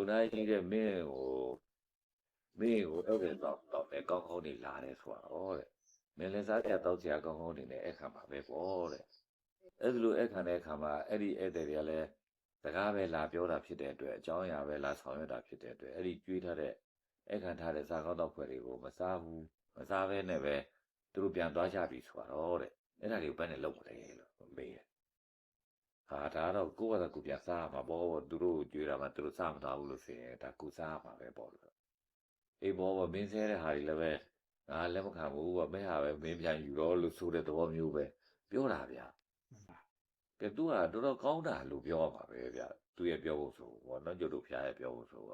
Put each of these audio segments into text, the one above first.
ပုံသားကြီးတဲ့မင်းကိုမင်းကိုအဲ့ဒါတော့တော့ပဲကောင်းကောင်းနေလာတယ်ဆိုတာဟောတဲ့မင်းလည်းစားတဲ့တောက်စရာကောင်းကောင်းနေနဲ့အဲ့ခါမှာပဲပေါ့တဲ့အဲ့ဒီလိုအဲ့ခါတဲ့အခါမှာအဲ့ဒီဧည့်သည်တွေကလည်းစကားပဲလာပြောတာဖြစ်တဲ့အတွက်အကြောင်းအရာပဲလာဆောင်ရွက်တာဖြစ်တဲ့အတွက်အဲ့ဒီကြွေးထားတဲ့အဲ့ခံထားတဲ့စားကောင်းတော့ဖွဲ့တွေကိုမစားဘူးမစားဘဲနဲ့ပဲသူတို့ပြန်သွားကြပြီဆိုတာတော့တဲ့အဲ့ဒါတွေကိုဘယ်နဲ့လုပ်မလဲလို့မေးတယ် ဟာဒါတော့ကိုယ့်ဘာသာကိုယ်ပြန်စားရမှာပေါ့သူတို့ကိုကြွေးတာမှသူတို့စားမသားဘူးလို့ဆိုရင်ဒါကိုယ်စားရမှာပဲပေါ့လို့အေးဘောဘောမင်းဆဲတဲ့ဟာတွေလည်းပဲငါလက်မခံဘူးကမဲဟာပဲမင်းပြန်ယူတော့လို့ဆိုတဲ့သဘောမျိုးပဲပြောတာဗျာကဲသူကတော်တော်ကောင်းတာလို့ပြောရမှာပဲဗျာသူရဲ့ပြောဖို့ဆိုဘောနော်ကျုပ်တို့ဖျားရဲ့ပြောဖို့ဆိုက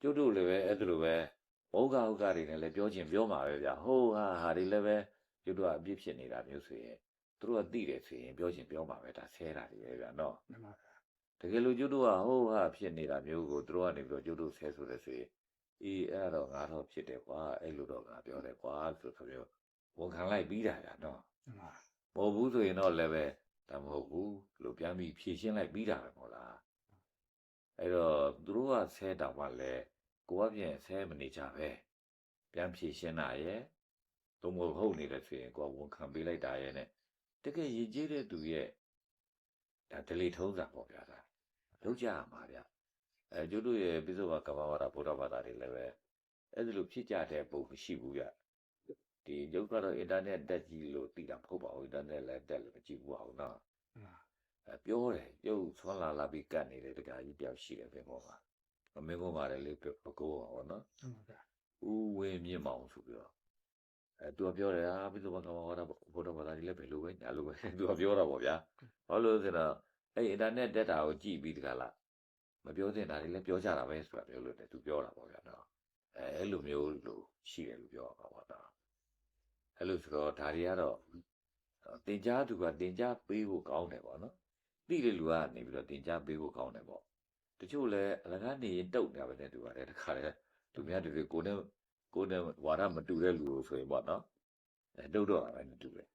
ကျုပ်တို့လည်းပဲအဲ့ဒါလိုပဲဘောကဟုတ်ကတွေနဲ့လည်းပြောချင်ပြောမှာပဲဗျာဟိုးဟာဟာတွေလည်းပဲကျုပ်တို့ကအပြစ်ဖြစ်နေတာမျိုးဆိုရင် သူတို့ကသိတယ်ဆိုရင်ပြောချင်ပြောမှာပဲဒါဆဲတာတွေပဲဗျာနော်မှန်ပါဗျာတကယ်လို့ကျုပ်တို့ကဟိုးဟာဖြစ်နေတာမျိုးကိုသူတို့ကနေပြီးတော့ကျုပ်တို့ဆဲဆိုတယ်ဆိုရင်အေးအဲ့ဒါတော့ငါတော့ဖြစ်တယ်ကွာအဲ့လိုတော့ငါပြောတယ်ကွာဆိုဆိုမျိုးဝန်ခံလိုက်ပြီးတာကနော်မှန်ပါမဟုတ်ဘူးဆိုရင်တော့လည်းပဲဒါမဟုတ်ဘူးလို့ပြန်ပြီးဖြေရှင်းလိုက်ပြီးတာပဲမဟုတ်လားအဲ့တော့သူတို့ကဆဲတောင်မှလည်းကိုကပြင်ဆဲမနေကြပဲပြန်ဖြေရှင်းတာရဲ့သို့မဟုတ်ဟုတ်နေတယ်ဆိုရင်ကိုကဝန်ခံပေးလိုက်တာရဲ့ ਨੇ တကယ်ရည်ကြီးတဲ့သူရဲ့ဒါဒလီထုံးစံပေါ့ဗျာဒါလောက်ကြရမှာဗျအဲကျတို့ရဲ့ပိဿဝကမ္ဘာဝါဒဗုဒ္ဓဘာသာတွေလည်းပဲအဲ့ဒီလိုဖြစ်ကြတဲ့ပုံမရှိဘူးဗျဒီရုပ်ကတော့အင်တာနက်တက်ကြည့်လို့သိတာမဟုတ်ပါဘူးအင်တာနက်လည်းတက်လို့မကြည့်ဘူးအောင်နော်မှန်ပါအဲပြောတယ်ရုပ်ဆွမ်းလာလာပြီးကတ်နေတယ်တကကြီးတယောက်ရှိတယ်ပြင်ပေါ်မှာမင်းပေါ်မှာလည်းလေပကိုးပါဘောနော်မှန်ပါဗျာဦးဝင်းမြင့်မောင်ဆိုပြီးတော့ အဲသူကပြောတယ်ဟာပိဿဝကမ္ဘာဝါဒဗုဒ္ဓဘာသာကြီးလည်းဘယ်လိုပဲညာလိုပဲ သူကပြောတာပေါ့ဗျာ ဘာလို့လဲဆိုတော့အဲ့အင်တာနက်တက်တာကိုကြည့်ပြီးတကလားမပြောသင့်တာတွေလည်းပြောကြတာပဲဆိုတာပြောလို့တယ်သူပြောတာပေါ့ဗျာနော်အဲအဲ့လိုမျိုးလို့ရှိတယ်လို့ပြောတာပေါ့နော်အဲ့လိုဆိုတော့ဒါတွေကတော့တင် जा သူကတင် जा ပေးဖို့ကောင်းတယ်ပေါ့နော်သိတဲ့လူကနေပြီးတော့တင် जा ပေးဖို့ကောင်းတယ်ပေါ့တချို့လည်းအလကားနေရင်တုတ်နေပါပဲနဲ့သူကလည်းတခါလေသူများတူတွေကိုနဲ့ ကိုနဲ့ဝါဒမတူတဲ့လူကိုဆိုရင်ပေါ့နော်အဲတုတ်တော့တာပဲနဲ့တူတယ်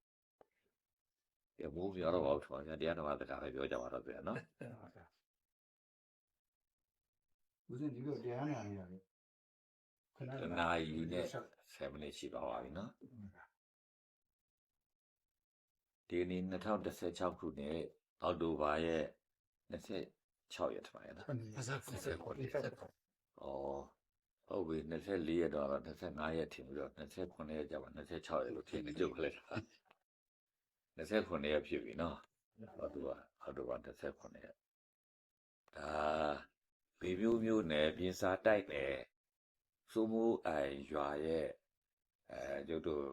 ရမိုးပြောတော့ဘာလို့ထွားကြတရားတော်မှာတရားပဲပြောကြပါတော့ပြန်နော်မှန်ပါဗျာဦးဇင်းဒီလိုတရားနာနေတာလေခဏတနာရီနဲ့7မိနစ်ရှိပါပါပြီနော်ဒီနေ့2016ခုနှစ်အောက်တိုဘာရဲ့26ရက်ထမရနော်ပါဇက်ဖက်ကိုဒီဖက်ဩ ဟုတ်ပြီ24ရက်တော့25ရက်ထင်ပြီးတော့29ရက်ကြာပါ26ရက်လို့ထင်နေကြုတ်ခလိုက်တာ29ရက်ဖြစ်ပြီနော်ဟောသူကအောက်တိုဘာ29ရက်ဒါဘေမျိုးမျိုးနဲ့ပြင်စာတိုက်တယ်စိုးမိုးအိုင်ရွာရဲ့အဲကျုပ်တို့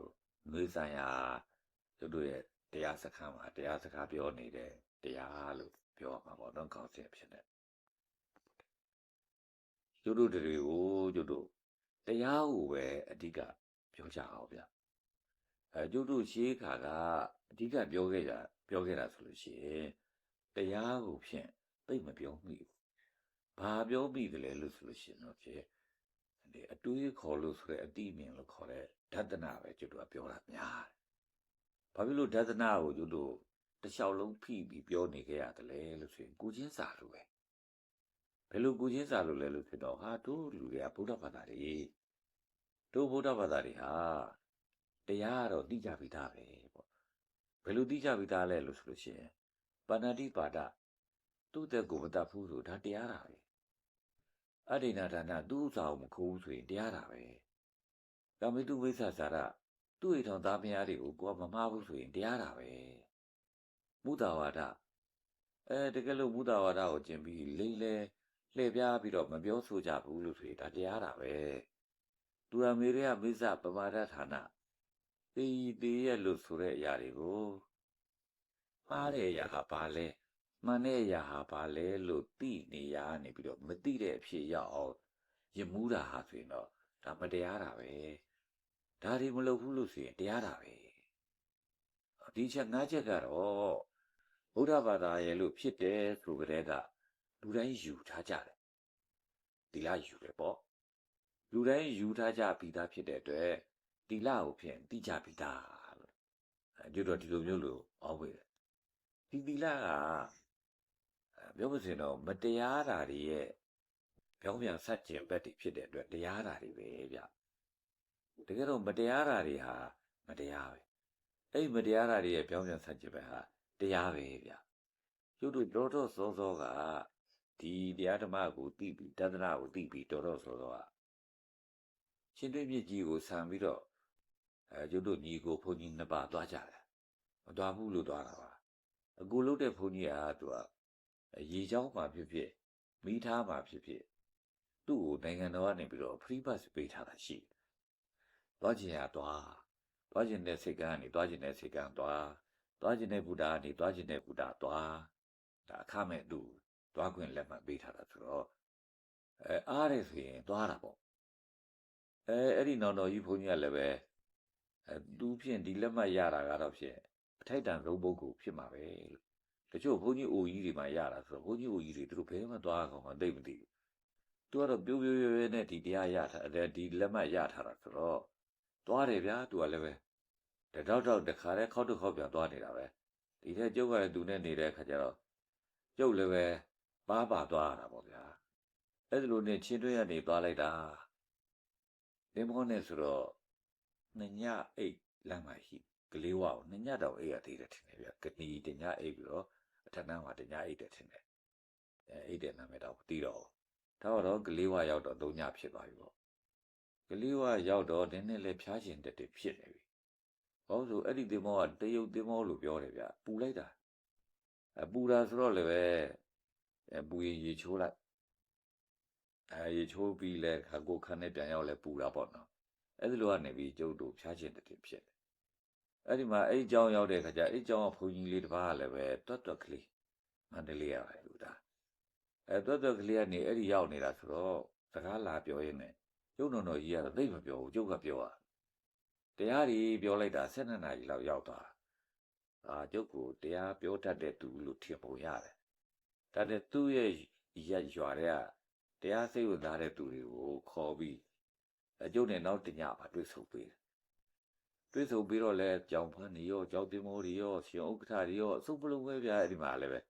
ငွေဆိုင်ရာကျုပ်တို့ရဲ့တရားစခန်းမှာတရားစကားပြောနေတဲ့တရားလို့ပြောရမှာပေါ့နော်ကောင်းစင်ဖြစ်နေ ကျုပ်တို့တွေကိုကျုပ်တို့တရားကိုပဲအဓိကပြောကြအောင်ဗျအဲကျုပ်တို့ရှေးခါကအဓိကပြောခဲ့ကြပြောခဲ့တာဆိုလို့ရှိရင်တရားကိုဖြင့်သိမ့်မပြောမိဘူးဘာပြောမိတယ်လဲလို့ဆိုလို့ရှိရင်တော့ဖြင့်ဒီအတွေးခေါ်လို့ဆိုတဲ့အတိအမြင်လို့ခေါ်တဲ့ဒသနာပဲကျွတ်တို့ကပြောတာများတယ်။ဘာဖြစ်လို့ဒသနာကိုကျွတ်တို့တစ်လျှောက်လုံးဖိပြီးပြောနေကြရတယ်လဲလို့ဆိုရင်ကိုချင်းစာလို့ပဲ။ ဘယ်လိုကိုချင်းစာလို့လဲလို့ဖြစ်တော့ဟာတို့လူတွေကဗုဒ္ဓဘာသာတွေတို့ဗုဒ္ဓဘာသာတွေဟာတရားကတော့သိကြပြီးသားပဲပေါ့။ဘယ်လိုသိကြပြီးသားလဲလို့ဆိုလို့ရှိရင်ပါဏာတိပါဒသူ့တဲ့ကိုမတတ်ဘူးဆိုဒါတရားတာပဲ။အဒိဏဒါနသူ့ဥစ္စာကိုမခိုးဘူးဆိုရင်တရားတာပဲ။ကာမိတုဝိသဇာရသူ့အိမ်တော်သားမယားတွေကိုကိုကမမှားဘူးဆိုရင်တရားတာပဲ။မုဒ္ဒဝါဒအဲတကယ်လို့မုဒ္ဒဝါဒကိုကျင့်ပြီးလိမ့်လဲ လှည့်ပြားပြီးတော့မပြောဆိုကြဘူးလို့ဆိုရင်ဒါတရားတာပဲ။သူရမေရယမိစ္ဆပမာဒဌာနသေဤသေးရဲ့လို့ဆိုတဲ့အရာတွေကိုမှားတဲ့အရာကဘာလဲ။မှန်တဲ့အရာဟာဘာလဲလို့သိနေရနေပြီးတော့မသိတဲ့အဖြစ်ရောက်အောင်ရမှုတာဟာဆိုရင်တော့ဒါမတရားတာပဲဒါတွေမလုပ်ဘူးလို့ဆိုရင်တရားတာပဲဒီချက်ငါးချက်ကတော့ဗုဒ္ဓဘာသာရဲ့လို့ဖြစ်တယ်ဆိုကြတဲ့က လူတိုင်းယူထားကြတယ်ဒီလားယူတယ်ပေါ့လူတိုင်းယူထားကြပြီးသားဖြစ်တဲ့အတွက်ဒီလားကိုဖြင့်သိကြပြီးသားလို့အဲကျွတ်တော့ဒီလိုမျိုးလို့အောက်ဝေးတယ်ဒီဒီလားကအဲပြောမစင်တော့မတရားတာတွေရဲ့ပြောင်းပြန်ဆက်ကျင်ဘက်တွေဖြစ်တဲ့အတွက်တရားဓာတ်တွေပဲဗျတကယ်တော့မတရားဓာတ်တွေဟာမတရားပဲအဲ့ဒီမတရားဓာတ်တွေရဲ့ပြောင်းပြန်ဆက်ကျင်ဘက်ဟာတရားပဲဗျကျုပ်တို့တော်တော်စောစောက ဒီတရားဓမ္မကိုသိပြီးတသနာကိုသိပြီးတော်တော်စောစောကရှင်သွေးမြစ်ကြီးကိုဆံပြီးတော့အဲကျုပ်တို့ညီကိုဘုန်းကြီးနှစ်ပါးသွားကြတယ်မသွားဘူးလို့သွားတာပါအကူလို့တဲ့ဘုန်းကြီးကသူကရေချောင်းမှာဖြစ်ဖြစ်မိသားမှာဖြစ်ဖြစ်သူ့ကိုနိုင်ငံတော်ကနေပြီးတော့ free pass ပေးထားတာရှိတယ်။သွားခြင်းရသွား။သွားခြင်းတဲ့စိတ်ကန်းကနေသွားခြင်းတဲ့စိတ်ကန်းသွား။သွားခြင်းတဲ့ဘုရားကနေသွားခြင်းတဲ့ဘုရားသွား။ဒါအခမဲ့သူ့ သွားခွင့်လက်မှတ်ပေးထားတာဆိုတော့အဲအားရဆိုရင်သွားတာပေါ့။အဲအဲ့ဒီနောင်တော်ကြီးဘုန်းကြီးကလည်းပဲအဲသူဖြင့်ဒီလက်မှတ်ရတာကတော့ဖြင့်အထိုက်တန်ဆုံးပုဂ္ဂိုလ်ဖြစ်မှာပဲလို့တချို့ဘုန်းကြီးအိုကြီးတွေမှရတာဆိုတော့ဘုန်းကြီးအိုကြီးတွေသူတို့ဘယ်မှသွားအောင်မသိမသိဘူးသူကတော့ပြိုးပြိုးရွရွနဲ့ဒီတရားရထားတယ်ဒီလက်မှတ်ရထားတာဆိုတော့သွားတယ်ဗျာသူကလည်းပဲတတောက်တောက်တခါတည်းခောက်တစ်ခေါက်ပြန်သွားနေတာပဲဒီထက်ကျုပ်ကလည်းသူနဲ့နေတဲ့အခါကျတော့ကျုပ်လည်းပဲ ပါပါသွားရတာပေါ့ဗျာအဲ့ဒီလိုနဲ့ချင်းတွဲရနေသွားလိုက်တာလင်းမောနဲ့ဆိုတော့ညညအိတ်လမ်းမရှိကလေးဝအောင်ညညတော့အိတ်ရသေးတယ်ထင်တယ်ဗျာကနီတညအိတ်ပြီးတော့အထက်နှမ်းမှာတညအိတ်တယ်ထင်တယ်အဲအိတ်တဲ့နာမည်တော့မသိတော့ဘူးဒါတော့ကလေးဝရောက်တော့သုံးညဖြစ်သွားပြီပေါ့ကလေးဝရောက်တော့ဒီနေ့လဲဖျားရှင်တက်တက်ဖြစ်နေပြီဟောဆိုအဲ့ဒီသင်္ဘောကတရုတ်သင်္ဘောလို့ပြောတယ်ဗျပူလိုက်တာအပူတာဆိုတော့လည်းပဲ အပူရေရေချိုးလိုက်အဲရေချိုးပြီးလဲခါကိုခန်းနဲ့ပြန်ရောက်လဲပူတာပေါ့နော်အဲ့ဒီလိုကနေပြီးကျုပ်တို့ဖျားရှင်တက်တက်ဖြစ်တယ်အဲ့ဒီမှာအဲ့ဒီကြောင်ရောက်တဲ့ခါကျအဲ့ဒီကြောင်ကဘုန်းကြီးလေးတစ်ပါးကလည်းပဲတွတ်တွတ်ကလေးမန္တလေးရပါလူသားအဲတွတ်တွတ်ကလေးကနေအဲ့ဒီရောက်နေတာဆိုတော့စကားလာပြောရင်းနဲ့ကျုပ်တော်တော်ကြီးကတော့သိပ်မပြောဘူးကျုပ်ကပြောတာတရားကြီးပြောလိုက်တာ၁၂နာရီလောက်ရောက်သွားအာကျုပ်ကိုတရားပြောတတ်တဲ့သူလို့ထင်ပုံရတယ် ဒါနဲ့သူ့ရဲ့ရက်ရွာတဲ့တရားစိတ်ဝင်စားတဲ့သူတွေကိုခေါ်ပြီးအကျုပ်နဲ့နောက်တညပါတွေ့ဆုံပေးတယ်တွေ့ဆုံပြီးတော့လဲကြောင်ဖန်းနေရောကြောင်တင်မိုးတွေရောရှင်ဥက္ကဋ္ဌတွေရောအစုပ်ပလုံးပဲဗျာအဲ့ဒီမှာလည်းပဲ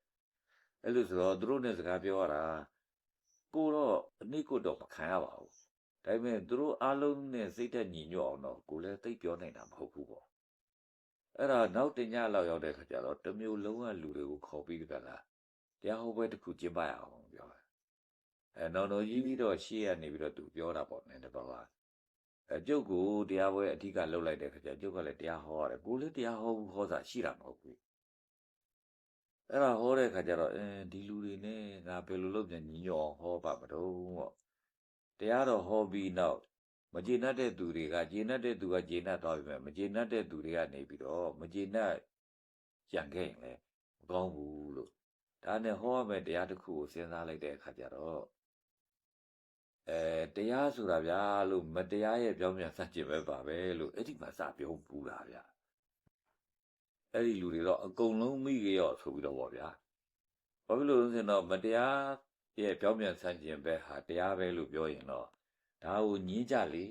အဲ့လိုဆိုတော့သူတို့နဲ့စကားပြောရတာကိုတော့အနည်းကိုတော့မခံရပါဘူးဒါပေမဲ့သူတို့အားလုံးနဲ့စိတ်သက်ညီညွတ်အောင်တော့ကိုလည်းသိပ်ပြောနိုင်တာမဟုတ်ဘူးပေါ့အဲ့ဒါနောက်တင်ညလောက်ရောက်တဲ့ခါကျတော့တစ်မျိုးလုံးဝလူတွေကိုခေါ်ပြီးကြလား တရားဟောပွဲတစ်ခုကျင်းပရအောင်ပြောတယ်အဲနောက်တော့ကြီးပြီးတော့ရှေ့ကနေပြီးတော့သူပြောတာပေါ့နည်းတပါးပါအဲကျုပ်ကိုတရားပွဲအဓိကလှုပ်လိုက်တဲ့ခါကျကျုပ်ကလည်းတရားဟောရတယ်ကိုလည်းတရားဟောဘူးဟောတာရှိတာမဟုတ်ဘူးအဲ့ဒါဟောတဲ့ခါကျတော့အဲဒီလူတွေနဲ့ငါဘယ်လိုလုပ်ပြန်ညီညွတ်အောင်ဟောပါမတော့ပေါ့တရားတော်ဟောပြီးနောက်မကျေနပ်တဲ့သူတွေကကျေနပ်တဲ့သူကကျေနပ်သွားပြီမဲ့မကျေနပ်တဲ့သူတွေကနေပြီးတော့မကျေနပ်ကြံခဲ့ရင်လည်းမကောင်းဘူးလို့ ဒါနဲ့ဟောရမယ့်တရားတစ်ခုကိုစဉ်းစားလိုက်တဲ့အခါကျတော့အဲတရားဆိုတာဗျာလို့မတရားရဲ့ပြောင်းပြန်ဆက်ကျင်ပဲပါပဲလို့အဲ့ဒီမှာစပြောပူတာဗျာအဲ့ဒီလူတွေတော့အကုန်လုံးမိကြရောဆိုပြီးတော့ဗောဗျာဘာဖြစ်လို့လဲဆိုတော့မတရားရဲ့ပြောင်းပြန်ဆန့်ကျင်ဘက်ဟာတရားပဲလို့ပြောရင်တော့ဒါကိုညင်းကြလေ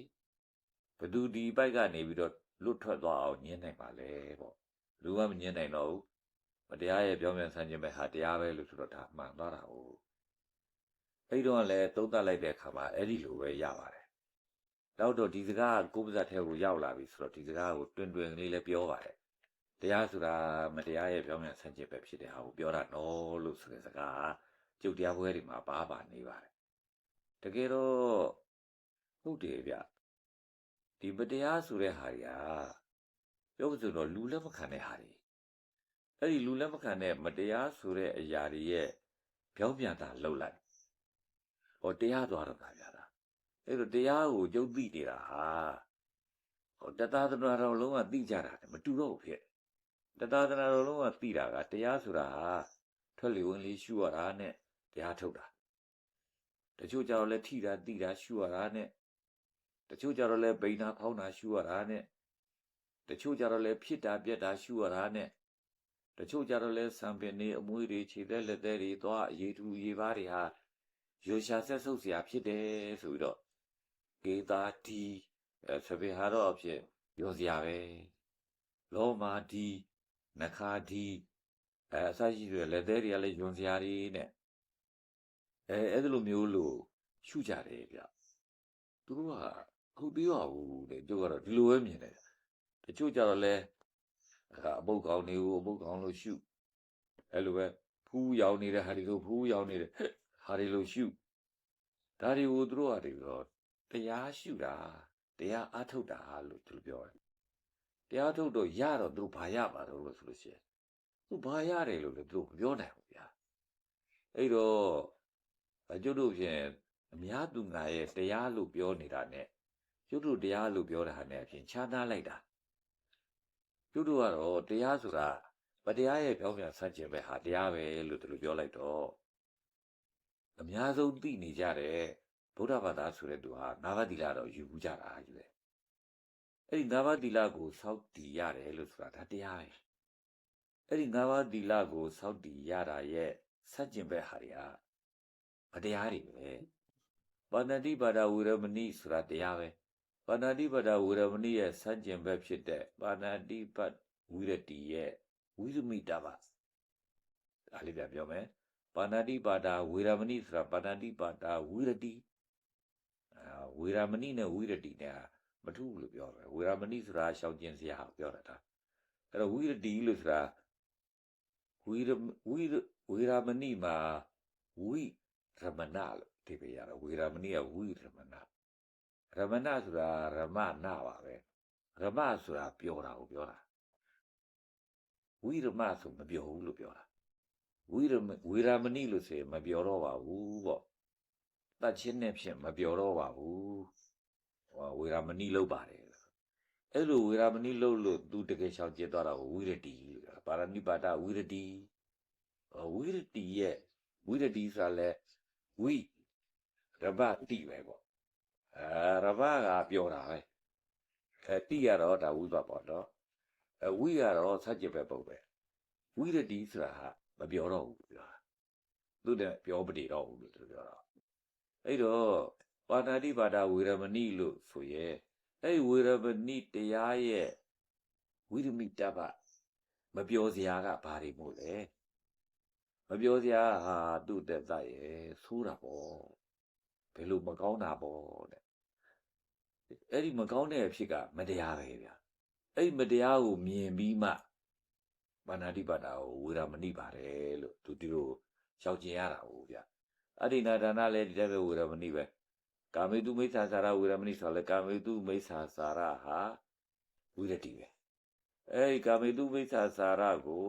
ဘသူဒီဘက်ကနေပြီးတော့လွတ်ထွက်သွားအောင်ညင်းနိုင်ပါလေပေါ့လူကမညင်းနိုင်တော့ဘူး မတရားရဲ့ပြောင်းပြန်ဆန့်ကျင်ဘက်ဟာတရားပဲလို့ဆိုတော့ဒါမှန်သွားတာဟုတ်အဲ့တော့လည်းသုံးသပ်လိုက်တဲ့အခါမှာအဲ့ဒီလိုပဲရပါတယ်နောက်တော့ဒီစကားကကိုယ်ပါဇက်ထဲကိုရောက်လာပြီဆိုတော့ဒီစကားကိုတွင်တွင်လေးလည်းပြောပါတယ်တရားဆိုတာမတရားရဲ့ပြောင်းပြန်ဆန့်ကျင်ပဲဖြစ်တဲ့ဟာကိုပြောတာနော်လို့ဆိုတဲ့စကားကကျုပ်တရားပွဲတွေမှာပါပါနေပါတယ်တကယ်တော့ဟုတ်တယ်ဗျဒီမတရားဆိုတဲ့ဟာတွေကပြောဆိုတော့လူလက်မခံတဲ့ဟာတွေ အဲ့ဒီလူလက်မခံတဲ့မတရားဆိုတဲ့အရာတွေရဲ့ပြောင်းပြန်တာလှုပ်လိုက်ဟောတရားသွားတော့တာဗျာလားအဲ့တော့တရားကိုကျုပ်သိနေတာဟာဟောတသားသနာတော်လုံးဝသိကြတာမတူတော့ဘူးဖြစ်တသာသနာတော်လုံးကသိတာကတရားဆိုတာဟာထွက်လေဝင်လေရှုရတာနဲ့တရားထုတ်တာတချို့ကြတော့လဲထိတာတိတာရှုရတာနဲ့တချို့ကြတော့လဲဗိညာဖောင်းတာရှုရတာနဲ့တချို့ကြတော့လဲဖြစ်တာပြက်တာရှုရတာနဲ့ တချို့ကြတော့လဲဆံပင်နေအမွှေးတွေခြေသက်လက်သက်တွေသွားအရေးထူအရေးပါးတွေဟာရွှေရှာဆက်ဆုပ်เสียဖြစ်တယ်ဆိုပြီးတော့ကေတာတီအဲဆပေဟာတော့အဖြစ်ရောစရာပဲလောမာဒီ နှခါဒီအဲအစရှိတွေလက်သေးတွေကလည်းယွန်စရာတွေနဲ့အဲအဲ့ဒီလိုမျိုးလို့ ရှုကြတယ်ဗျသူတို့ကဟုတ်သေးပါဘူးတဲ့ကျုပ်ကတော့ဒီလိုပဲမြင်တယ်တချို့ကြတော့လဲ အခါအပုတ်ကောင်းနေကိုအပုတ်ကောင်းလို့ရှုအဲ့လိုပဲဖူးရောင်နေတဲ့ဟာဒီလိုဖူးရောင်နေတဲ့ဟာဒီလိုရှုဒါတွေကိုသူတို့ကတွေတော့တရားရှုတာတရားအားထုတ်တာလို့သူတို့ပြောတယ်တရားထုတ်တော့ရတော့သူတို့ဘာရပါတော့လို့ဆိုလို့ရှိရင်သူဘာရတယ်လို့လည်းသူတို့မပြောနိုင်ဘူးဗျာအဲ့တော့အကျုပ်တို့ဖြင့်အများသူငါရဲ့တရားလို့ပြောနေတာ ਨੇ ကျုပ်တို့တရားလို့ပြောတာဟာ ਨੇ အပြင်ခြားသားလိုက်တာ ကျုပ်တို့ကတော့တရားဆိုတာဗတရားရဲ့ပြောင်းပြန်ဆန့်ကျင်ပဲဟာတရားပဲလို့သူတို့ပြောလိုက်တော့အများဆုံးသိနေကြတဲ့ဗုဒ္ဓဘာသာဆိုတဲ့သူဟာငါးပါးသီလတော့ယူဘူးကြတာကြီးပဲအဲ့ဒီငါးပါးသီလကိုစောင့်တည်ရတယ်လို့ဆိုတာဒါတရားပဲအဲ့ဒီငါးပါးသီလကိုစောင့်တည်ရတာရဲ့ဆန့်ကျင်ဘက်ဟာတွေကဗတရားတွေပဲပါဏာတိပါဒဝေရမဏိဆိုတာတရားပဲ ပါဏာတိပါဒဝေရမဏိရဲ့စัจကျင်ဘက်ဖြစ်တဲ့ပါဏာတိပတ်ဝိရတိရဲ့ဝိရမိတပါဒါလေးပြပြောမယ်ပါဏာတိပါဒဝေရမဏိဆိုတာပါဏာတိပါဒဝိရတိအာဝေရမဏိနဲ့ဝိရတိနဲ့မထူးဘူးလို့ပြောတယ်ဝေရမဏိဆိုတာရှောင်ကျင်စရာကိုပြောတာဒါအဲ့တော့ဝိရတိလို့ဆိုတာဝိရဝိရဝေရမဏိမှာဝိရမဏလို့ဒီပြရတယ်ဝေရမဏိကဝိရမဏ ရမဏဆိုတာရမနာပါပဲရမဆိုတာပြောတာကိုပြောတာဝိရမဆိုမပြောဘူးလို့ပြောတာဝိရမဝေရမဏိလို့ဆိုရင်မပြောတော့ပါဘူးပေါ့တတ်ချင်းနဲ့ဖြင့်မပြောတော့ပါဘူးဟောဝေရမဏိလို့ပါတယ်အဲ့လိုဝေရမဏိလို့လို့သူတကယ်ရှောင်ကျက်သွားတာကိုဝိရတိလို့ပြောတာပါရဏိပါဒဝိရတိဟောဝိရတိရဲ့ဝိရတိဆိုတာလဲဝိရမတိပဲပေါ့ အဲရဘကပြောတာပဲအဲတိရတော့ဒါဝိပပေါ့နော်အဲဝိရတော့စัจจิပဲပုံပဲဝိရတိဆိုတာဟာမပြောတော့ဘူးပြောတာသူတည်းပြောပတိတော့ဘူးလို့သူပြောတာအဲ့တော့ပါဏာတိပါဒဝေရမဏိလို့ဆိုရဲအဲ့ဝေရမဏိတရားရဲ့ဝိရမိတပ္ပမပြောစရာကဘာတွေမို့လဲမပြောစရာဟာသူ့တက်သက်ရဲ့ဆိုးတာပေါ့ဘယ်လိုမကောင်းတာပေါ့တဲ့ အဲ့ဒီမကောင်းတဲ့အဖြစ်ကမတရားပဲဗျာအဲ့ဒီမတရားကိုမြင်ပြီးမှမာနာတိပါဒာကိုဝေရမဏိပါတယ်လို့သူဒီလိုရှောက်ကျင်ရတာဟုတ်ဗျာအဋ္ဌိနာဒါနလည်းဒီတဲ့ပဲဝေရမဏိပဲကာမေတုမိစ္ဆာစာရဝေရမဏိဆိုတော့လေကာမေတုမိစ္ဆာစာရဟာဝိရတိပဲအဲ့ဒီကာမေတုမိစ္ဆာစာရကို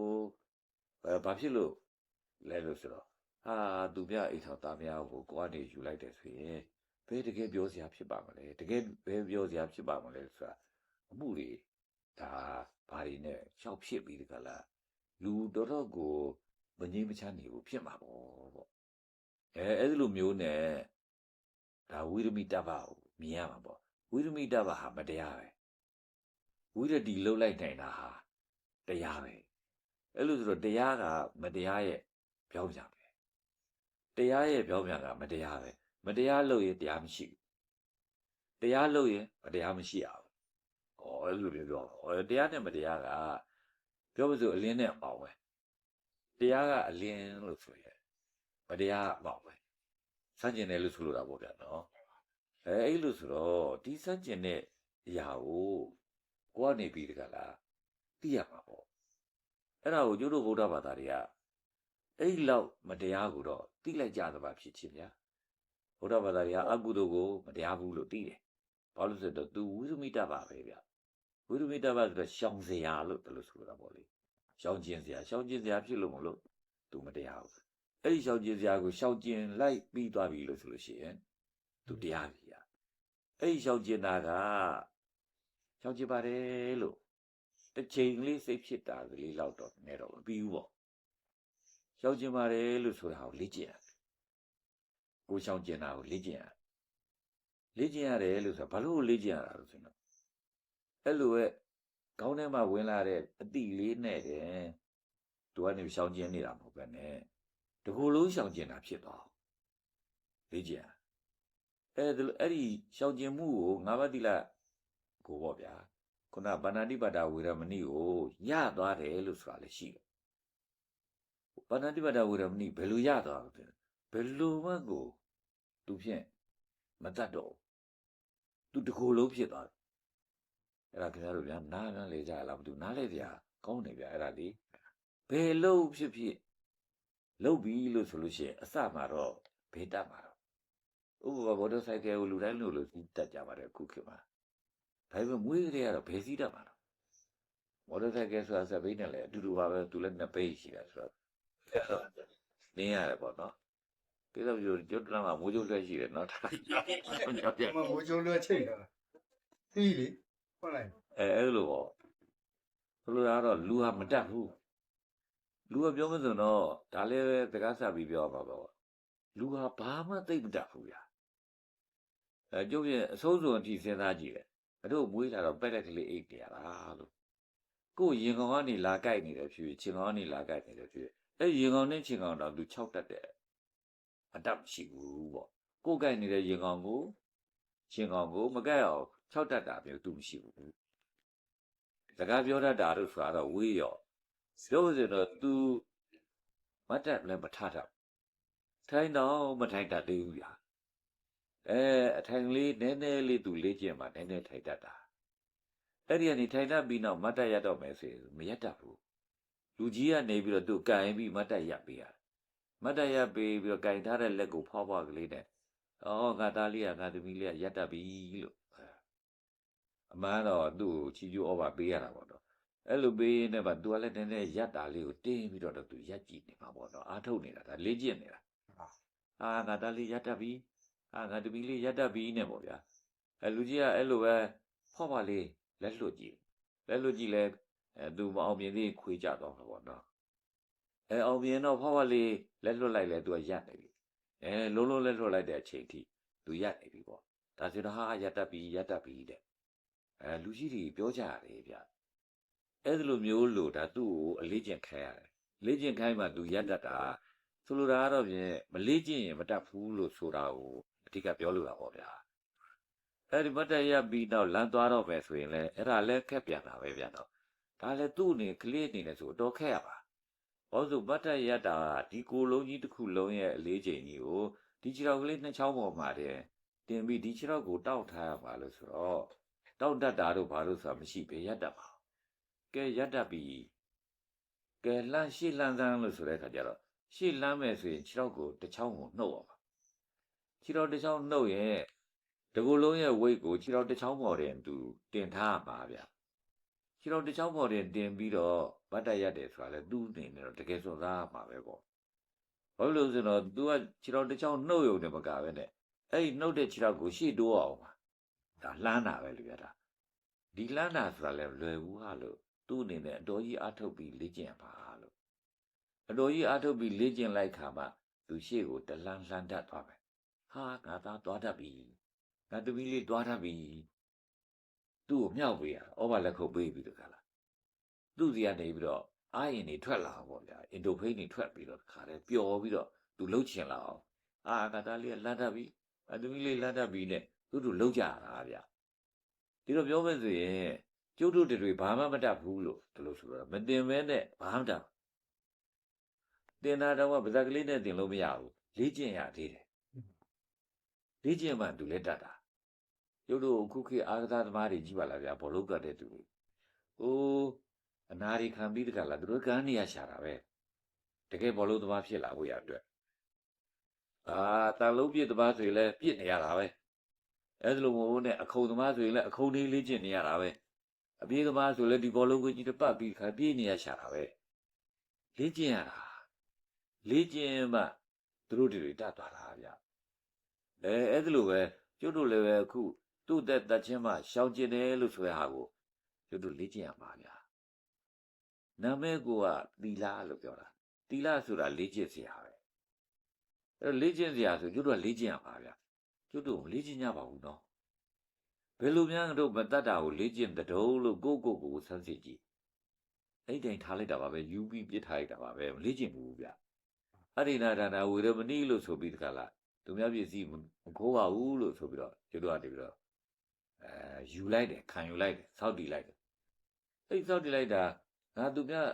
ဘာဘာဖြစ်လို့လဲလို့ဆိုတော့ဟာသူမြအိမ်ထောင်သားများကိုကိုကနေယူလိုက်တယ်ဆိုရင် ဘယ်တကယ်ပြောစရာဖြစ်ပါမလဲတကယ်ဘယ်ပြောစရာဖြစ်ပါမလဲဆိုတာအမှုတွေဒါဘာတွေနဲ့ရှောက်ဖြစ်ပြီးတကလားလူတော်တော်ကိုမငြိမ်းမချမ်းနေဘူးဖြစ်မှာပေါ့ပေါ့အဲအဲ့ဒီလိုမျိုးနဲ့ဒါဝိရမိတ္တဗကိုမြင်ရမှာပေါ့ဝိရမိတ္တဗဟာမတရားပဲဝိရတိလှုပ်လိုက်နိုင်တာဟာတရားပဲအဲ့လိုဆိုတော့တရားကမတရားရဲ့ပြောင်းပြန်ပဲတရားရဲ့ပြောင်းပြန်ကမတရားပဲ မတရားလုပ်ရင်တရားမရှိဘူးတရားလုပ်ရင်မတရားမရှိရဘူး။ဩအဲ့လိုပြောပြော။ဩတရားနဲ့မတရားကပြောမစို့အလင်းနဲ့အပေါင်းပဲ။တရားကအလင်းလို့ဆိုရင်မတရားကအပေါင်းပဲ။စัจကျင်တယ်လို့ဆိုလိုတာပေါ့ဗျာနော်။အဲအဲ့လိုဆိုတော့ဒီစัจကျင်တဲ့အရာကိုကိုကနေပြီးတကလားသိရမှာပေါ့။အဲ့ဒါကိုကျတို့ဗုဒ္ဓဘာသာတွေကအဲ့လောက်မတရားကိုတော့သိလိုက်ကြသဘာဖြစ်ချင်းဗျာ။ ဘုရားဘာသာတွေကအကုသိုလ်ကိုမတရားဘူးလို့သိတယ်။ဘာလို့လဲဆိုတော့ तू ဝိရမိတ္တပါပဲဗျ။ဝိရမိတ္တပါဆိုတော့ရှောင်စရာလို့တယ်လို့ဆိုတာပေါ့လေ။ရှောင်ကျင်စရာရှောင်ကျင်စရာဖြစ်လို့မလို့ तू မတရားဘူး။အဲ့ဒီရှောင်ကျင်စရာကိုရှောင်ကျင်လိုက်ပြီးသွားပြီလို့ဆိုလို့ရှိရင် तू တရားပြီရ။အဲ့ဒီရှောင်ကျင်တာကရှောင်ကျင်ပါတယ်လို့တစ်ချိန်လေးစိတ်ဖြစ်တာကလေးလောက်တော့နေတော့မပြီးဘူးပေါ့။ရှောင်ကျင်ပါတယ်လို့ဆိုတာကိုလေ့ကျင့်ရ ကိုရှောင်ကျင်တာကိုလေ့ကျင့်ရလေ့ကျင့်ရတယ်လို့ဆိုတာဘာလို့လေ့ကျင့်ရတာလို့ဆိုတော့အဲ့လိုပဲခေါင်းထဲမှာဝင်လာတဲ့အတိလေးနဲ့တဲ့သူကနေရှောင်ကျင်နေတာမဟုတ်ပဲနဲ့တကူလုံးရှောင်ကျင်တာဖြစ်သွားလေ့ကျင့်ရအဲ့ဒါအဲ့ဒီရှောင်ကျင်မှုကိုငါးပါးတိလကိုပေါ့ဗျာခုနဗန္နာတိပါဒဝေရမဏိကိုရသွားတယ်လို့ဆိုတာလည်းရှိတယ်ဗန္နာတိပါဒဝေရမဏိဘယ်လိုရသွားလဲဘယ်လိုမှကို သူဖြင့်မတတ်တော့သူတကိုယ်လုံးဖြစ်သွားတယ်အဲ့ဒါခင်ဗျားတို့ဗျာနားနားလေကြရလားမသိဘူးနားလေကြကောင်းတယ်ဗျာအဲ့ဒါလေဘယ်လို့ဖြစ်ဖြစ်လုတ်ပြီလို့ဆိုလို့ရှိရင်အစမှာတော့ဘေးတက်မှာတော့ဥပမာမော်တော်ဆိုင်ကယ်ကိုလူတိုင်းလို့လို့စီးတက်ကြပါတယ်အခုခေတ်မှာဒါပေမဲ့မွေးကလေးကတော့ဘယ်စီးတတ်မှာတော့မော်တော်ဆိုင်ကယ်ဆိုတာစပိတ်နဲ့လည်းအတူတူပါပဲသူလည်းနှစ်ပိတ်ရှိတာဆိုတော့အဲ့တော့နင်းရတယ်ပေါ့နော် ပြီးတော့ပြောကျွတ်တလမှာမိုးကြိုးလွှဲရှိတယ်နော်ဒါဒီမှာမိုးချိုးလွှဲချိန်တာသီးလေဟုတ်လိုက်အဲအဲ့လိုပေါ့ဆိုလိုတာကတော့လူဟာမတတ်ဘူးလူကပြောမစံတော့ဒါလည်းပဲတကားဆက်ပြီးပြောပါပေါ့လူဟာဘာမှသိပ်မတတ်ဘူးဗျာအဲကျုပ်ရဲ့အဆုံးစွန်အထိစဉ်းစားကြည့်တယ်အတို့မွေးလာတော့ပက်လက်ကလေးအိတ်နေရတာလို့ကိုယ်ရင်ကောင်ကနေလာကြိုက်နေတယ်ဖြစ်ဖြစ်ချင်းကောင်ကနေလာကြိုက်နေတယ်ဖြစ်ဖြစ်အဲရင်ကောင်နဲ့ချင်းကောင်တော့သူ6တက်တယ် အတတ်ရှိဘူးပေါ့ကိုကန့်နေတဲ့ရင်ကောင်ကိုရင်ကောင်ကိုမကန့်အောင်ခြောက်တတ်တာမျိုးသူမရှိဘူးစကားပြောတတ်တာတို့ဆိုတာတော့ဝေးရောပြောစင်တော့ तू မတ်တပ်လည်းမထတတ်ထိုင်တော့မထိုင်တတ်သေးဘူးညာအဲအထိုင်လေးနည်းနည်းလေးသူလေ့ကျင့်မှာနည်းနည်းထိုင်တတ်တာအဲ့ဒီကနေထိုင်တတ်ပြီးနောက်မတ်တပ်ရတော့မယ်ဆိုရင်မရတတ်ဘူးလူကြီးကနေပြီးတော့သူ့ကန်ပြီးမတ်တပ်ရပေးရတယ် မတ်တက်ရပေးပြီးတော့ကင်ထားတဲ့လက်ကိုဖွားဖွားကလေးနဲ့ဩငါသားလေးကငါသမီးလေးကရတတ်ပြီလို့အမှန်တော့သူ့ကိုချီကျူးဩဘာပေးရတာပေါ့တော့အဲ့လိုပေးရင်လည်းဗာသူကလည်းနည်းနည်းရက်တာလေးကိုတင်းပြီးတော့သူရက်ကြည့်နေမှာပေါ့တော့အားထုတ်နေတာဒါလေ့ကျင့်နေတာအာငါသားလေးရက်တတ်ပြီအာငါတမီလေးရက်တတ်ပြီနဲ့ပေါ့ဗျာအဲ့လူကြီးကအဲ့လိုပဲဖော့ပါလေးလက်လွတ်ကြည့်လက်လွတ်ကြည့်လဲအဲသူမအောင်မြင်သေးခွေကြတော့မှာပေါ့နော် အဲအောင်မြင်တော့ဖော့ပါလေးလက်လွတ်လိုက်လဲသူကရက်နေပြီအဲလုံးလုံးလက်လွတ်လိုက်တဲ့အချိန်ထိသူရက်နေပြီပေါ့ဒါဆိုတော့ဟာရက်တတ်ပြီရက်တတ်ပြီတဲ့အဲလူကြီးတွေပြောကြရတယ်ဗျအဲ့ဒီလိုမျိုးလို့ဒါသူ့ကိုအလေးကျင့်ခိုင်းရတယ်လေးကျင့်ခိုင်းမှသူရက်တတ်တာဆိုလိုတာကတော့ဖြင့်မလေးကျင့်ရင်မတတ်ဘူးလို့ဆိုတာကိုအဓိကပြောလိုတာပေါ့ဗျာအဲ့ဒီမတ်တရပြီးတော့လမ်းသွားတော့ပဲဆိုရင်လည်းအဲ့ဒါလည်းခက်ပြန်တာပဲဗျာတော့ဒါလည်းသူ့အနေကလေးအနေနဲ့ဆိုတော့ခက်ရပါ ဘာလို့ဆိုမတ်တရတာဒီကိုယ်လုံးကြီးတစ်ခုလုံးရဲ့အလေးချိန်ကြီးကိုဒီခြေထောက်ကလေးနှစ်ချောင်းပေါ်မှာတင်တင်ပြီးဒီခြေထောက်ကိုတောက်ထားရပါလို့ဆိုတော့တောက်တတ်တာတို့ဘာလို့ဆိုတာမရှိပဲရက်တတ်ပါကဲရက်တတ်ပြီကဲလှမ်းရှေ့လှမ်းသန်းလို့ဆိုတဲ့အခါကျတော့ရှေ့လှမ်းမယ်ဆိုရင်ခြေထောက်ကိုတစ်ချောင်းကိုနှုတ်အောင်ပါခြေထောက်တစ်ချောင်းနှုတ်ရင်တကူလုံးရဲ့ weight ကိုခြေထောက်တစ်ချောင်းပေါ်တင်သူတင်ထားရပါဗျ ခြေထောက်တစ်ချောင်းပေါ်တင်တင်ပြီးတော့ဗတ်တက်ရက်တယ်ဆိုတာလေသူ့အနေနဲ့တော့တကယ်စွန့်စားရမှာပဲပေါ့ဘာလို့လဲဆိုတော့ तू ကခြေထောက်တစ်ချောင်းနှုတ်ရုံနဲ့မကပဲနဲ့အဲ့ဒီနှုတ်တဲ့ခြေထောက်ကိုရှေ့တိုးအောင်ပါဒါလှမ်းတာပဲလူပြတာဒီလှမ်းတာဆိုတာလည်းလွယ်ဘူးဟာလို့သူ့အနေနဲ့အတော်ကြီးအားထုတ်ပြီးလေ့ကျင့်ပါလို့အတော်ကြီးအားထုတ်ပြီးလေ့ကျင့်လိုက်ခါမှသူရှေ့ကိုတလှမ်းလှမ်းတတ်သွားပဲဟာငါသားသွားတတ်ပြီငါတမီးလေးသွားတတ်ပြီ သူ့ကိုမြောက်ပေးရဩဘာလက်ခုပ်ပေးပြီးတော့ခါလာသူ့စီကနေပြီးတော့အာရင်တွေထွက်လာပေါ့ဗျာအင်ဒိုဖိန်းတွေထွက်ပြီးတော့ခါတယ်ပျော်ပြီးတော့သူလှုပ်ချင်လာအောင်အာငါသားလေးကလှမ်းတတ်ပြီအတမီးလေးလှမ်းတတ်ပြီနဲ့သူတို့လောက်ကြတာဗျဒီလိုပြောမယ်ဆိုရင်ကျုပ်တို့တွေဘာမှမတတ်ဘူးလို့ဒီလိုဆိုတော့မတင်မဲနဲ့ဘာမှမတတ်တင်တာတော့ဗဇက်ကလေးနဲ့တင်လို့မရဘူးလေ့ကျင့်ရသေးတယ်လေ့ကျင့်မှသူလည်းတတ်တာ ကျုပ်တို့အခုခေတ်အာသာသမားတွေကြီးပါလားဗျာဘောလုံးကတ်တဲ့သူဟိုအနာရီခံပြီးတကလားသူတို့ကန်းနေရရှာတာပဲတကယ်ဘောလုံးသမားဖြစ်လာဖို့ရအတွက်အာတန်လုံးပြစ်သမားဆိုရင်လည်းပြစ်နေရတာပဲအဲ့ဒါလိုမဟုတ်နဲ့အခုံသမားဆိုရင်လည်းအခုံလေးလေ့ကျင့်နေရတာပဲအပြေးသမားဆိုလည်းဒီဘောလုံးကိုကြီးတစ်ပတ်ပြီးခါပြေးနေရရှာတာပဲလေ့ကျင့်ရတာလေ့ကျင့်မှသူတို့တွေတတ်သွားတာဗျအဲအဲ့ဒါလိုပဲကျွတ်တို့လည်းပဲအခု သူ့သက်သက်ချင်းမှရှောင်ကျင်တယ်လို့ဆိုရဟာကိုကျွတ်တို့လေ့ကျင့်ရမှာဗျနာမည်ကိုကသီလလို့ပြောတာသီလဆိုတာလေ့ကျင့်စရာပဲအဲ့တော့လေ့ကျင့်စရာဆိုကျွတ်တို့ကလေ့ကျင့်ရမှာဗျကျွတ်တို့လေ့ကျင့်ကြပါဘူးနော်ဘယ်လိုများတို့မတတ်တာကိုလေ့ကျင့်တဲ့တုံးလို့ကိုကိုကိုကိုဆန်းစစ်ကြည့်အဲ့တိုင်ထားလိုက်တာပါပဲယူပြီးပြစ်ထားလိုက်တာပါပဲမလေ့ကျင့်ဘူးဗျအရိနာဒါနာဝေရမဏိလို့ဆိုပြီးတခါလားသူများပစ္စည်းမခိုးပါဘူးလို့ဆိုပြီးတော့ကျွတ်တို့ကနေပြီးတော့ အဲယူလိုက်တယ်ခံယူလိုက်တယ်စောက်တီလိုက်တယ်အဲ့စောက်တီလိုက်တာငါသူများ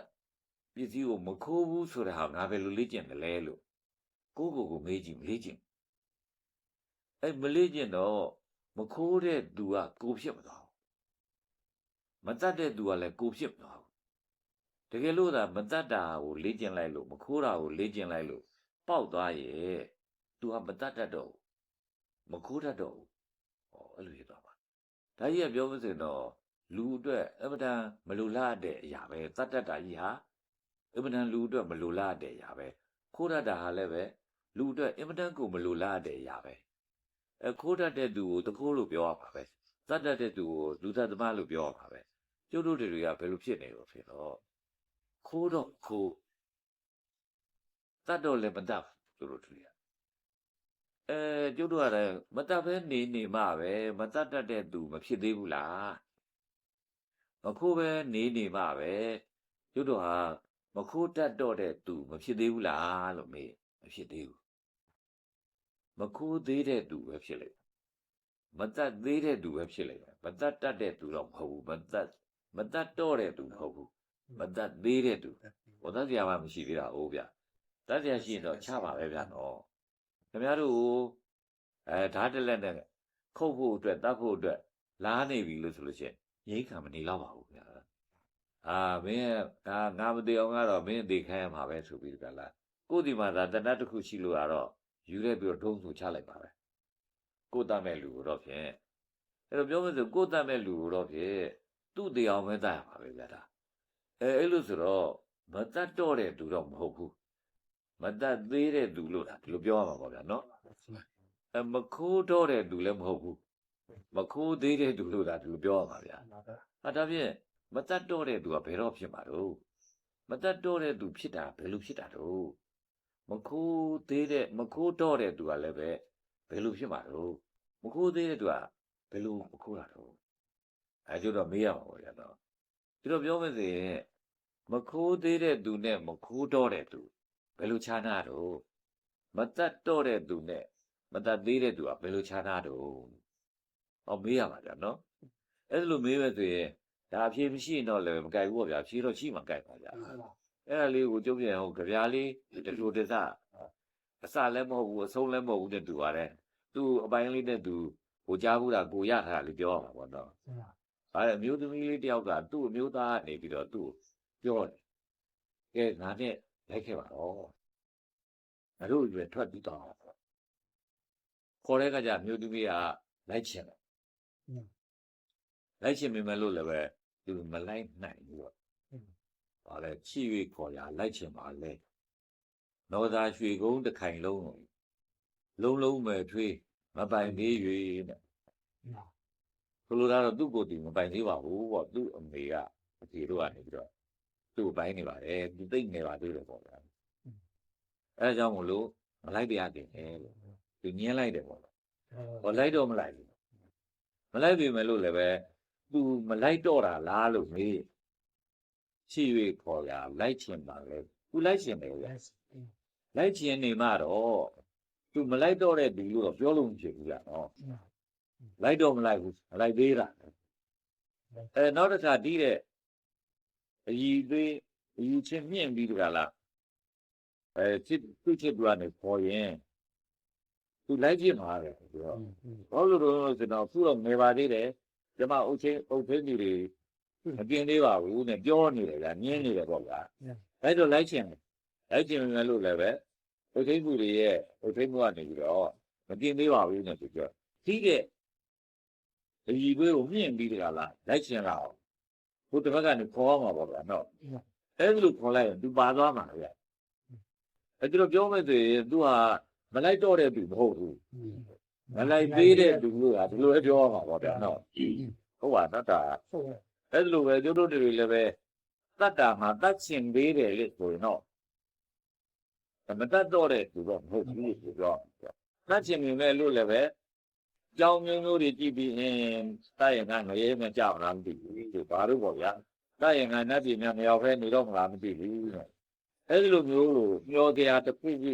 ပစ္စည်းကိုမခိုးဘူးဆိုတာဟာငါဘယ်လိုလေ့ကျင့်တယ်လဲလို့ကိုကိုကိုမေးကြည့်မလေ့ကျင့်အဲအဲ့မလေးကျင်တော့မခိုးတဲ့သူကကိုဖြစ်မသွားဘူးမတတ်တဲ့သူကလည်းကိုဖြစ်မသွားဘူးတကယ်လို့သာမတတ်တာကိုလေ့ကျင့်လိုက်လို့မခိုးတာကိုလေ့ကျင့်လိုက်လို့ပေါက်သွားရဲ့သူကမတတ်တတ်တော့ဘူးမခိုးတတ်တော့ဘူးဟောအဲ့လိုဖြစ်သွားပါ ဒါကြီးကပြောမစင်တော့လူအတွက်အမတန်မလိုလားတဲ့အရာပဲတတ်တတ်တာကြီးဟာအမတန်လူအတွက်မလိုလားတဲ့အရာပဲခိုးတတ်တာဟာလည်းပဲလူအတွက်အင်မတန်ကိုမလိုလားတဲ့အရာပဲအဲခိုးတတ်တဲ့သူကိုတခိုးလို့ပြောရမှာပဲသတ်တတ်တဲ့သူကိုလူသတ်သမားလို့ပြောရမှာပဲကျုပ်တို့တွေကဘယ်လိုဖြစ်နေလို့ဖြစ်တော့ခိုးတော့ခိုးတတ်တော့လည်းမတတ်ဘူးကျုပ်တို့တွေက အဲကျုပ်တို့ကလည်းမတတ်ပဲနေနေမှပဲမတတ်တတ်တဲ့သူမဖြစ်သေးဘူးလားမခိုးပဲနေနေမှပဲကျုပ်တို့ဟာမခိုးတတ်တော့တဲ့သူမဖြစ်သေးဘူးလားလို့မေးမဖြစ်သေးဘူးမခိုးသေးတဲ့သူပဲဖြစ်လိမ့်မယ်မတတ်သေးတဲ့သူပဲဖြစ်လိမ့်မယ်မတတ်တတ်တဲ့သူတော့မဟုတ်ဘူးမတတ်မတတ်တော့တဲ့သူမဟုတ်ဘူးမတတ်သေးတဲ့သူဟောတတ်စရာမှမရှိသေးတာဟုတ်ဗျတတ်စရာရှိရင်တော့ချပါပဲဗျနော် ခင်ဗျားတို့ကိုအဲဓာတ်တစ်လက်နဲ့ခုတ်ဖို့အတွက်တတ်ဖို့အတွက်လားနေပြီလို့ဆိုလို့ရှိရင်ငိမ့်ခံမနေတော့ပါဘူးဗျာအာမင်းကငါငါမသေးအောင်ကတော့မင်းအသေးခံရမှာပဲဆိုပြီးကြလားကိုယ်ဒီမှာဒါတဏှတ်တစ်ခုရှိလို့ရတော့ယူလိုက်ပြီးတော့ဒုံးဆိုချလိုက်ပါပဲကိုယ်တတ်မဲ့လူကိုတော့ဖြင့်အဲ့တော့ပြောမယ်ဆိုကိုယ်တတ်မဲ့လူကိုတော့ဖြင့်သူ့တရားပဲတတ်ရပါပဲဗျာဒါအဲအဲ့လိုဆိုတော့မတတ်တော့တဲ့သူတော့မဟုတ်ဘူး မတတ်သေးတဲ့သူလို့ဒါဒီလိုပြောရမှာပေါ့ဗျာနော်အဲမခိုးတော့တဲ့သူလည်းမဟုတ်ဘူးမခိုးသေးတဲ့သူလို့ဒါဒီလိုပြောရမှာဗျာဟာဒါဖြင့်မတတ်တော့တဲ့သူကဘယ်တော့ဖြစ်မှာတော့မတတ်တော့တဲ့သူဖြစ်တာဘယ်လိုဖြစ်တာတော့မခိုးသေးတဲ့မခိုးတော့တဲ့သူကလည်းပဲဘယ်လိုဖြစ်မှာတော့မခိုးသေးတဲ့သူကဘယ်လိုမခိုးတာတော့အဲကျတော့မေးရမှာပေါ့ဗျာတော့ဒီတော့ပြောမစေရင်မခိုးသေးတဲ့သူနဲ့မခိုးတော့တဲ့သူ ဘယ်လိုခြားနာတော့မတတ်တော့တဲ့သူနဲ့မတတ်သေးတဲ့သူကဘယ်လိုခြားနာတော့ဟောမေးရမှာဗျာနော်အဲ့ဒါလိုမေးမဲ့ဆိုရင်ဒါအဖြေမရှိရင်တော့လည်းမကြိုက်ဘူးပေါ့ဗျာဖြေတော့ရှိမှကြိုက်ပါဗျာအဲ့ဒါလေးကိုကျုပ်ပြန်ဟိုကြပြားလေးတလူတစအစလည်းမဟုတ်ဘူးအဆုံးလည်းမဟုတ်ဘူးတဲ့သူပါတယ်သူအပိုင်းလေးနဲ့သူကိုကြားဘူးတာကိုရထားတာလေးပြောရမှာပေါ့နော်ဒါလည်းအမျိုးသမီးလေးတယောက်ကသူ့အမျိုးသားကနေပြီးတော့သူ့ကိုပြောတယ်ကဲငါနဲ့ လိုက်ခဲ့ပါတော့ငါတို့ရွယ်ထွက်ပြီးတော့ခေါ်တဲ့ကကြအမျိုးသမီးကလိုက်ချင်တယ်လိုက်ချင်မိမယ်လို့လည်းပဲသူမလိုက်နိုင်ဘူးပေါ့ပါလေချီ၍ခေါ်ရလိုက်ချင်ပါလေနောသာရွှေကုန်းတစ်ခိုင်လုံးကိုလုံးလုံးမဲ့ထွေးမပိုင်သေး၍တဲ့ဘလိုလားတော့သူ့ကိုယ်တည်မပိုင်သေးပါဘူးပေါ့သူ့အမေကအဖေတို့ကနေပြီးတော့ သူ့ကိုပိုင်းနေပါတယ်သူသိမ့်နေပါသေးတယ်ပေါ့ဗျာအဲဒါကြောင့်မလို့မလိုက်ပြရတင်တယ်လို့သူညင်းလိုက်တယ်ပေါ့ဟောလိုက်တော့မလိုက်ဘူးမလိုက်ပြီမဲ့လို့လည်းပဲသူမလိုက်တော့တာလားလို့မေးချီ၍ခေါ်ရလိုက်ချင်ပါလေသူလိုက်ချင်တယ်ဗျလိုက်ချင်နေမှတော့သူမလိုက်တော့တဲ့သူလို့တော့ပြောလို့မဖြစ်ဘူးလားနော်လိုက်တော့မလိုက်ဘူးမလိုက်သေးတာအဲနောက်တစ်ခါတီးတဲ့ အည်သေးအည်ချင်းမြင့်ပြီးတကလားအဲစစ်သူ့ချစ်သူကနေပေါ်ရင်သူလိုက်ကြည့်မှာတယ်ဆိုတော့ဘာလို့လဲဆိုတော့သူ့တော့ငယ်ပါသေးတယ်ကျမအုပ်ချင်းအုပ်ဖင်းကြီးတွေမပြင်းသေးပါဘူးနဲ့ပြောနေတယ်ကညင်းနေတယ်ပေါ့ဗျာအဲဒါလိုက်ချင်တယ်လိုက်ချင်မယ်လို့လည်းပဲအုပ်ချင်းသူတွေရဲ့အုပ်ချင်းသူကနေပြီးတော့မပြင်းသေးပါဘူးနဲ့ဆိုပြောပြီးတဲ့အည်သေးကိုမြင့်ပြီးတကလားလိုက်ချင်တာအောင် ဘုတစ်ဘက်ကနေခေါ်ရမှာပေါ့ဗျာနော်အဲ့ဒီလိုခေါ်လိုက်ရင်သူပါသွားမှာဗျာအဲ့ဒီလိုပြောမယ်ဆိုရင်သူဟာမလိုက်တော့တဲ့သူမဟုတ်ဘူးမလိုက်သေးတဲ့သူလို့ကဒီလိုပဲပြောရမှာပေါ့ဗျာနော်ဟုတ်ပါတော့တာအဲ့ဒါလိုပဲကျတို့တွေလည်းပဲတတ်တာမှာတတ်ချင်သေးတယ်လေဆိုရင်တော့မတတ်တော့တဲ့သူတော့မဟုတ်ဘူးဆိုတော့တတ်ချင်နေမဲ့လို့လည်းပဲ ကြောင်းမျိုးမျိုးတွေကြည့်ပြီးအင်းတတ်ရင်ကငရဲမကြောက်လားမသိဘူးဒီဘာလို့ပေါ့ဗျာတတ်ရင်ကနတ်ပြည်များမရောက်ဖဲနေတော့မလားမသိဘူးတဲ့အဲ့ဒီလိုမျိုးကိုမျောတရားတစ်ခုခု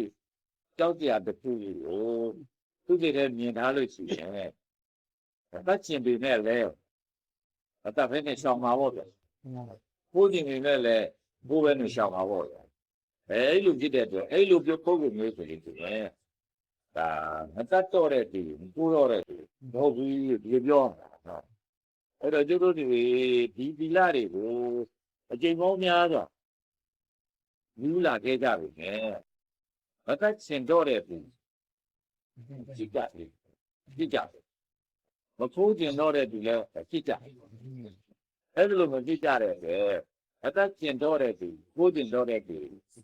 ကြောက်တရားတစ်ခုခုကိုသူ့စိတ်ထဲမြင်ထားလို့ရှိရင်တတ်ချင်ပေမဲ့လည်းအသက်ပဲနဲ့ရှောင်ပါပေါ့ဗျ။ဘိုးကြီးနေနဲ့လည်းဘိုးပဲနဲ့ရှောင်ပါပေါ့ဗျ။အဲအဲ့လိုဖြစ်တဲ့အတွက်အဲ့လိုပြောပုဂ္ဂိုလ်မျိုးဆိုရင်ဒီပဲမဒါမတတ်တော့တဲ့သူမကိုးတော့တဲ့သူ မဟုတ်ဘူးဒီပြောမှာနော်အဲ့တော့ကျတို့ဒီဒီဒီလာတွေကိုအချိန်ပေါင်းများစွာယူလာခဲ့ကြပြီနဲ့မတတ်စင်တော့တဲ့သူကြည့်ကြတယ်ကြည့်ကြတယ်မဖိုးကျင်တော့တဲ့သူလည်းကြည့်ကြတယ်အဲ့ဒါလိုမကြည့်ကြတဲ့ပဲအသက်ကျင်တော့တဲ့သူကိုးကျင်တော့တဲ့သူ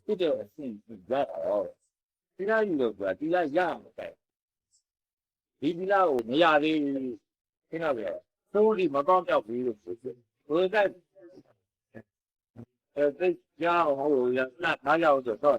သူ့တဲ့အဆင့်ရတော့ဒီလာယူလို့ဆိုတာဒီလာရမှာပဲ ဒီဒီလာကိုမရသေးဘူးခင်းတော့ပဲသုံးဒီမကောင်းပြောက်ဘူးလို့ဆိုတယ်ဘယ်ကဲအဲ့ဒါကြောင့်ဟိုရနားထားရအောင်ဆိုတော့